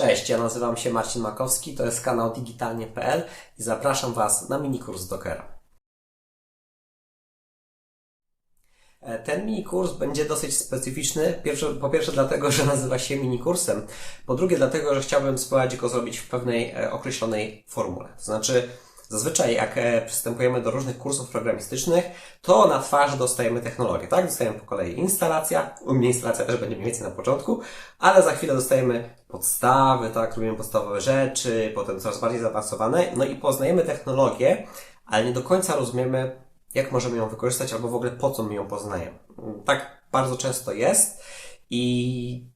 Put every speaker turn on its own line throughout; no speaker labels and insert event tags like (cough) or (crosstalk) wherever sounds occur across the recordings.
Cześć, ja nazywam się Marcin Makowski, to jest kanał digitalnie.pl i zapraszam Was na minikurs Dockera. E, Ten minikurs będzie dosyć specyficzny. Po pierwsze dlatego, że nazywa się minikursem. Po drugie dlatego, że chciałbym spróbować go zrobić w pewnej e, określonej formule. To znaczy, zazwyczaj jak e, przystępujemy do różnych kursów programistycznych, to na twarz dostajemy technologię, tak? Dostajemy po kolei instalacja. U mnie instalacja też będzie mniej więcej na początku, ale za chwilę dostajemy podstawy, tak? Robimy podstawowe rzeczy, potem coraz bardziej zaawansowane, no i poznajemy technologię, ale nie do końca rozumiemy, jak możemy ją wykorzystać, albo w ogóle po co my ją poznajemy. Tak bardzo często jest i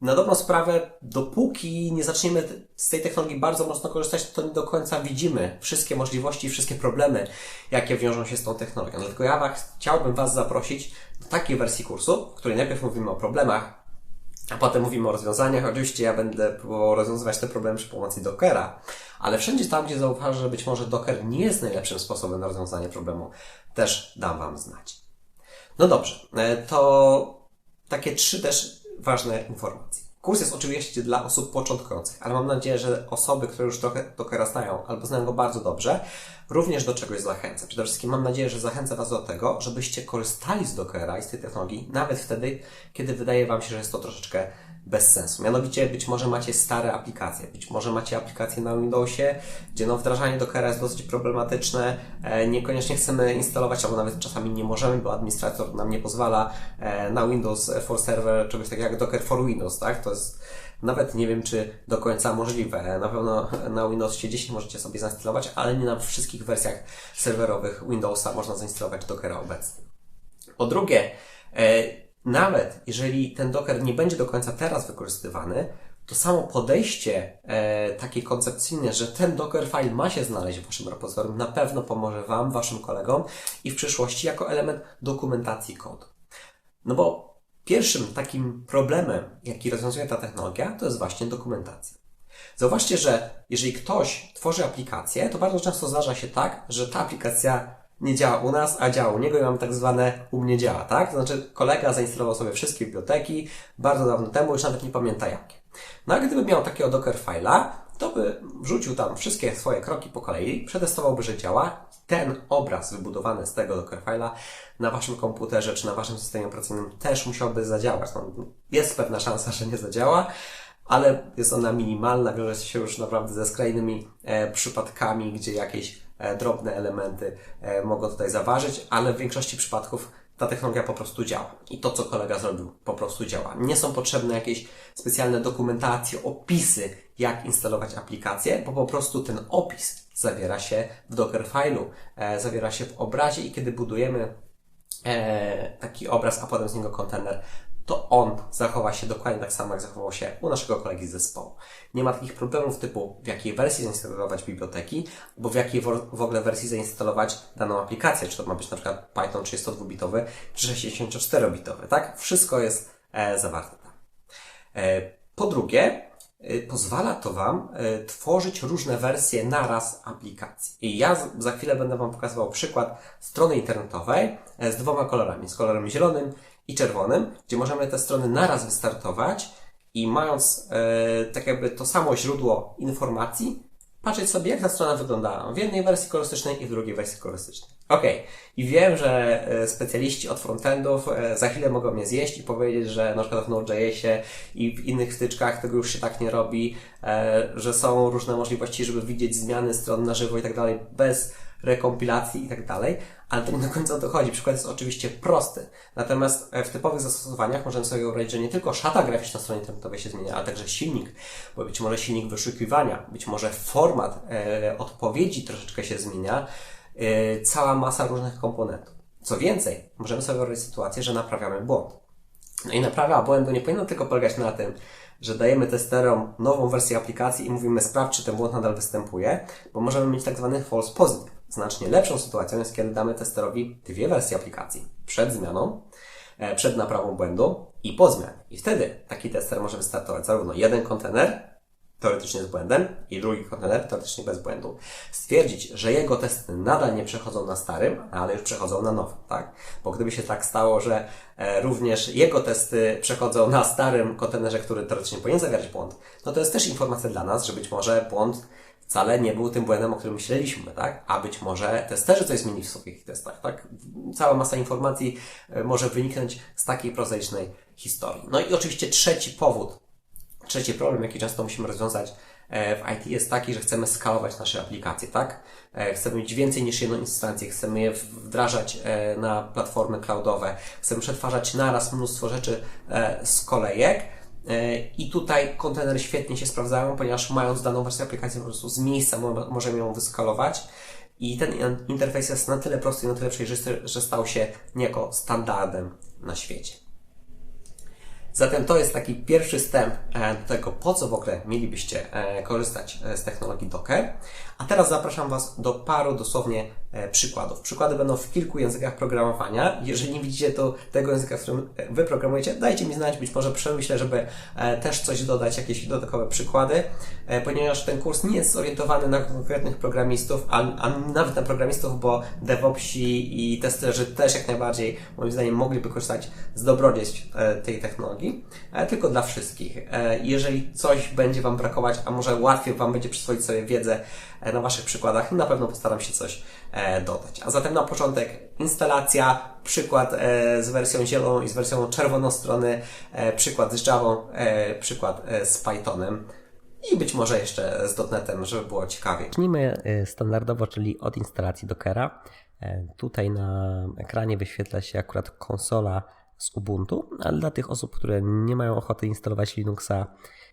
na dobrą sprawę, dopóki nie zaczniemy z tej technologii bardzo mocno korzystać, to nie do końca widzimy wszystkie możliwości, wszystkie problemy, jakie wiążą się z tą technologią. Dlatego ja chciałbym Was zaprosić do takiej wersji kursu, w której najpierw mówimy o problemach, a potem mówimy o rozwiązaniach. Oczywiście ja będę próbował rozwiązywać te problemy przy pomocy Dockera, ale wszędzie tam, gdzie zauważę, że być może Docker nie jest najlepszym sposobem na rozwiązanie problemu, też dam Wam znać. No dobrze, e, to takie trzy też ważne informacje. Kurs jest oczywiście dla osób początkujących, ale mam nadzieję, że osoby, które już trochę Dockera znają albo znają go bardzo dobrze, również do czegoś zachęcę. Przede wszystkim mam nadzieję, że zachęcę Was do tego, żebyście korzystali z Dockera i z tej technologii, nawet wtedy, kiedy wydaje Wam się, że jest to troszeczkę bez sensu. Mianowicie być może macie stare aplikacje, być może macie aplikacje na Windowsie, gdzie no wdrażanie Dockera jest dosyć problematyczne, e, niekoniecznie chcemy instalować, albo nawet czasami nie możemy, bo administrator nam nie pozwala e, na Windows for Server czegoś takiego jak Docker for Windows, tak? To jest nawet nie wiem, czy do końca możliwe. Na pewno na Windowsie 10 możecie sobie zainstalować, ale nie na wszystkich wersjach serwerowych Windowsa można zainstalować Dockera obecnie. Po drugie, e, nawet jeżeli ten Docker nie będzie do końca teraz wykorzystywany, to samo podejście e, takie koncepcyjne, że ten Docker file ma się znaleźć w Waszym repozytorium, na pewno pomoże Wam, Waszym kolegom i w przyszłości jako element dokumentacji kodu. No bo pierwszym takim problemem, jaki rozwiązuje ta technologia, to jest właśnie dokumentacja. Zauważcie, że jeżeli ktoś tworzy aplikację, to bardzo często zdarza się tak, że ta aplikacja nie działa u nas, a działa u niego i mam tak zwane u mnie działa, tak? To znaczy kolega zainstalował sobie wszystkie biblioteki bardzo dawno temu, już nawet nie pamięta jakie. No a gdyby miał takiego Docker file'a, to by wrzucił tam wszystkie swoje kroki po kolei, przetestowałby, że działa. Ten obraz wybudowany z tego Docker file'a na waszym komputerze czy na waszym systemie operacyjnym też musiałby zadziałać. No, jest pewna szansa, że nie zadziała, ale jest ona minimalna, wiąże się już naprawdę ze skrajnymi e, przypadkami, gdzie jakieś e, drobne elementy e, mogą tutaj zaważyć, ale w większości przypadków ta technologia po prostu działa. I to, co kolega zrobił, po prostu działa. Nie są potrzebne jakieś specjalne dokumentacje, opisy, jak instalować aplikację, bo po prostu ten opis zawiera się w Dockerfile'u, e, zawiera się w obrazie i kiedy budujemy e, taki obraz, a potem z niego kontener, to on zachowa się dokładnie tak samo, jak zachował się u naszego kolegi z zespołu. Nie ma takich problemów typu w jakiej wersji zainstalować biblioteki, bo w jakiej w ogóle wersji zainstalować daną aplikację, czy to ma być na przykład Python 32-bitowy, czy 64-bitowy, tak? Wszystko jest e, zawarte tam. E, po drugie, e, pozwala to Wam e, tworzyć różne wersje naraz aplikacji. I ja za chwilę będę Wam pokazywał przykład strony internetowej e, z dwoma kolorami, z kolorem zielonym i czerwonym, gdzie możemy te strony naraz wystartować i mając e, tak jakby to samo źródło informacji, patrzeć sobie, jak ta strona wyglądała w jednej wersji kolorystycznej i w drugiej wersji kolorystycznej. Okej, i wiem, że e, specjaliści od frontendów e, za chwilę mogą mnie zjeść i powiedzieć, że na przykład w Node.jsie i w innych wtyczkach tego już się tak nie robi, e, że są różne możliwości, żeby widzieć zmiany stron na żywo i tak dalej, bez rekompilacji i tak dalej, ale to nie do końca o to chodzi. Przykład jest oczywiście prosty. Natomiast e, w typowych zastosowaniach możemy sobie wyobrazić, że nie tylko szata graficzna strony internetowej się zmienia, ale także silnik, bo być może silnik wyszukiwania, być może format e, odpowiedzi troszeczkę się zmienia, e, cała masa różnych komponentów. Co więcej, możemy sobie wyobrazić sytuację, że naprawiamy błąd. No i naprawa błędu nie powinna tylko polegać na tym, że dajemy testerom nową wersję aplikacji i mówimy sprawdź, czy ten błąd nadal występuje, bo możemy mieć tak zwany false positive. Znacznie lepszą sytuacją jest, kiedy damy testerowi dwie wersje aplikacji. Przed zmianą, e, przed naprawą błędu i po zmianie. I wtedy taki tester może wystartować zarówno jeden kontener, teoretycznie z błędem i drugi kontener teoretycznie bez błędu, stwierdzić, że jego testy nadal nie przechodzą na starym, ale już przechodzą na nowym, tak? Bo gdyby się tak stało, że e, również jego testy przechodzą na starym kontenerze, który teoretycznie powinien zawierać błąd, no to jest też informacja dla nas, że być może błąd wcale nie był tym błędem, o którym myśleliśmy, tak? A być może testerzy coś zmienili w swoich testach, tak? Cała masa informacji e, może wyniknąć z takiej prozaicznej historii. No i oczywiście trzeci powód, trzeci problem, jaki często musimy rozwiązać e, w IT jest taki, że chcemy skalować nasze aplikacje, tak? E, chcemy mieć więcej niż jedną instancję, chcemy je wdrażać na platformy cloudowe, chcemy przetwarzać naraz mnóstwo rzeczy z kolejek, i tutaj kontenery świetnie się sprawdzają, ponieważ mając daną wersję aplikacji po prostu z miejsca możemy ją wyskalować. I ten interfejs jest na tyle prosty i na tyle przejrzysty, że stał się niejako standardem na świecie. Zatem to jest taki pierwszy wstęp e, do tego, po co w ogóle mielibyście e, korzystać e, z technologii Docker. A teraz zapraszam Was do paru dosłownie przykładów. Przykłady będą w kilku językach programowania. Jeżeli nie widzicie to, tego języka, w którym Wy programujecie, dajcie mi znać, być może przemyślę, żeby też coś dodać, jakieś dodatkowe przykłady, ponieważ ten kurs nie jest zorientowany na konkretnych programistów, a, a nawet na programistów, bo DevOpsi i testerzy też jak najbardziej, moim zdaniem, mogliby korzystać z dobrodziejstw tej technologii e, tylko dla wszystkich. E, jeżeli coś będzie Wam brakować, a może łatwiej Wam będzie przyswoić sobie wiedzę e, na Waszych przykładach, na pewno postaram się coś dodać. A zatem na początek instalacja, przykład z wersją zieloną i z wersją czerwoną strony, przykład z Java, przykład z Pythonem i być może jeszcze z .NETem, żeby było ciekawie.
Zacznijmy standardowo, czyli od instalacji Dockera. Tutaj na ekranie wyświetla się akurat konsola z Ubuntu, ale dla tych osób, które nie mają ochoty instalować Linuxa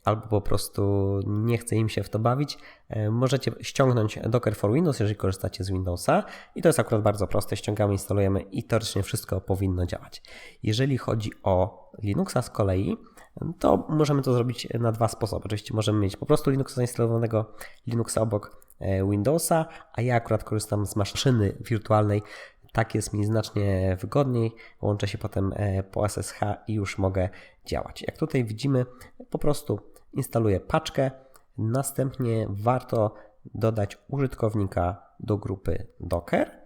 albo po prostu nie chce im się w to bawić, e, możecie ściągnąć Docker for Windows, jeżeli korzystacie z Windowsa i to jest akurat bardzo proste, ściągamy, instalujemy i teoretycznie wszystko powinno działać. Jeżeli chodzi o Linuxa z kolei, to możemy to zrobić na dwa sposoby. Oczywiście możemy mieć po prostu Linuxa zainstalowanego, Linuxa obok e, Windowsa, a ja akurat korzystam z maszyny wirtualnej, tak jest mi znacznie wygodniej. Łączę się potem e, po SSH i już mogę działać. Jak tutaj widzimy, po prostu instaluję paczkę. Następnie warto dodać użytkownika do grupy Docker.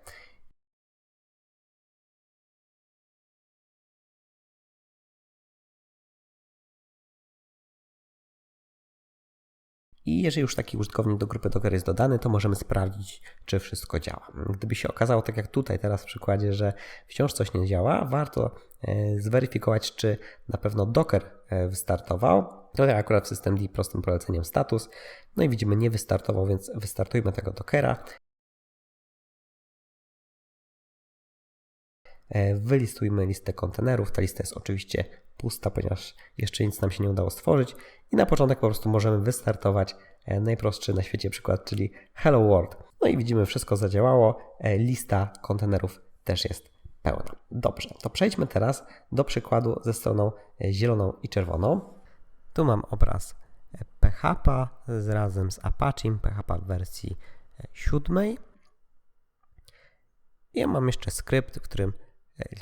I jeżeli już taki użytkownik do grupy Docker jest dodany, to możemy sprawdzić, czy wszystko działa. Gdyby się okazało, tak jak tutaj teraz w przykładzie, że wciąż coś nie działa, warto e, zweryfikować, czy na pewno Docker e, wystartował. Tutaj akurat system D prostym poleceniem status. No i widzimy, nie wystartował, więc wystartujmy tego Dockera. Wylistujmy listę kontenerów. Ta lista jest oczywiście pusta, ponieważ jeszcze nic nam się nie udało stworzyć. I na początek po prostu możemy wystartować e, najprostszy na świecie przykład, czyli Hello World. No i widzimy, wszystko zadziałało. E, lista kontenerów też jest pełna. Dobrze, to przejdźmy teraz do przykładu ze stroną zieloną i czerwoną. Tu mam obraz PHP razem z Apache, PHP w wersji siódmej. Ja mam jeszcze skrypt, w którym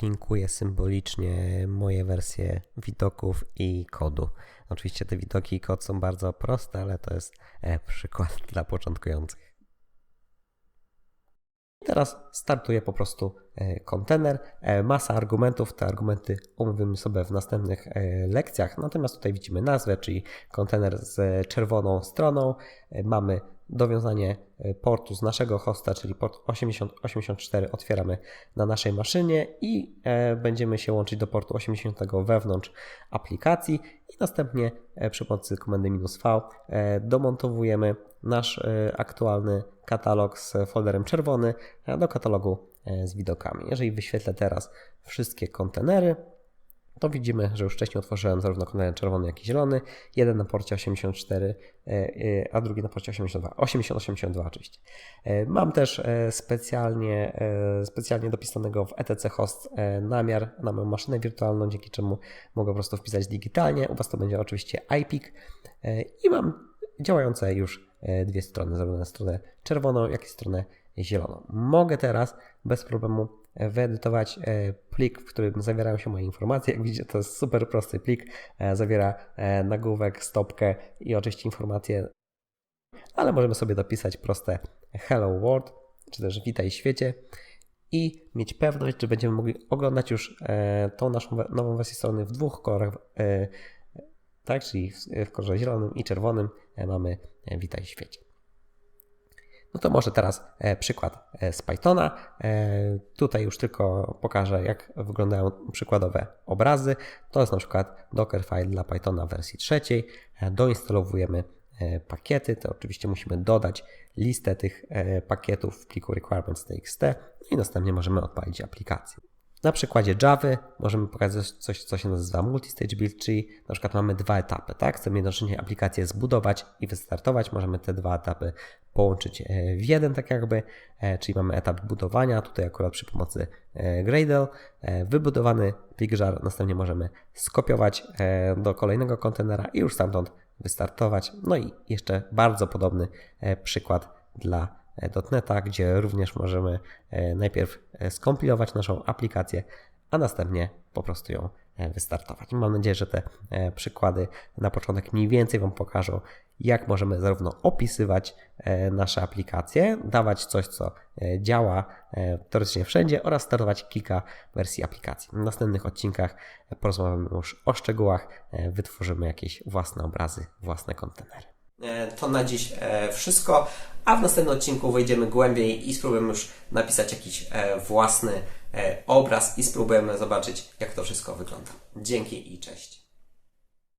linkuję symbolicznie moje wersje widoków i kodu. Oczywiście te widoki i kod są bardzo proste, ale to jest e, przykład (laughs) dla początkujących. Teraz startuję po prostu e, kontener, e, masa argumentów, te argumenty omówimy sobie w następnych lekcjach, natomiast tutaj widzimy nazwę, czyli kontener z czerwoną stroną, mamy dowiązanie e, portu z naszego hosta, czyli port 8084 otwieramy na naszej maszynie i e, będziemy się łączyć do portu 80 wewnątrz aplikacji i następnie e, przy pomocy komendy "-v domontowujemy nasz aktualny katalog z folderem czerwony do katalogu z widokami. Jeżeli wyświetlę teraz wszystkie kontenery, to widzimy, że już wcześniej otworzyłem zarówno kontener czerwony, jak i zielony. Jeden na porcie 84, e, e, a drugi na porcie 82. 8082 oczywiście. E, mam też specjalnie, specjalnie dopisanego w etc host namiar na moją maszynę wirtualną, dzięki czemu mogę po prostu wpisać digitalnie. U Was to będzie oczywiście iPic i mam działające już dwie strony, zarówno na stronę czerwoną, jak i stronę zieloną. Mogę teraz bez problemu wyedytować e, plik, w którym zawierają się moje informacje. Jak widzicie, to jest super prosty plik. E, zawiera e, nagłówek, stopkę i oczywiście informacje ale możemy sobie dopisać proste Hello World, czy też Witaj świecie i mieć pewność, że będziemy mogli oglądać już tą naszą nową wersję strony w dwóch kolorach, tak, czyli w, kolorze zielonym i czerwonym mamy Witaj świecie. No to może teraz e, przykład e, z Pythona. E, Tutaj już tylko pokażę, jak wyglądają przykładowe obrazy. To jest na przykład Dockerfile dla Pythona w wersji trzeciej. Doinstalowujemy pakiety, to oczywiście musimy dodać listę tych pakietów w pliku requirements.txt i następnie możemy odpalić aplikację. Na przykładzie Java możemy pokazać coś, co się nazywa multistage build, czyli na przykład mamy dwa etapy, tak? Chcemy jednocześnie aplikację zbudować i wystartować. Możemy te dwa etapy połączyć e, w jeden, tak jakby, e, czyli mamy etap budowania, tutaj akurat przy pomocy e, Gradle, wybudowany plik jar, następnie możemy skopiować do kolejnego kontenera i już stamtąd wystartować. No i jeszcze bardzo podobny przykład dla .NETA, gdzie również możemy e, najpierw e, skompilować naszą aplikację, a następnie po prostu ją e, wystartować. Mam nadzieję, że te e, przykłady na początek mniej więcej Wam pokażą, jak możemy zarówno opisywać e, nasze aplikacje, dawać coś, co e, działa e, teoretycznie wszędzie oraz startować kilka wersji aplikacji. W następnych odcinkach e, porozmawiamy już o szczegółach, e, wytworzymy jakieś własne obrazy, własne kontenery.
E, To na dziś e, wszystko, a w następnym odcinku wejdziemy głębiej i spróbujemy już napisać jakiś e, własny obraz i spróbujemy zobaczyć, jak to wszystko wygląda. Dzięki i cześć.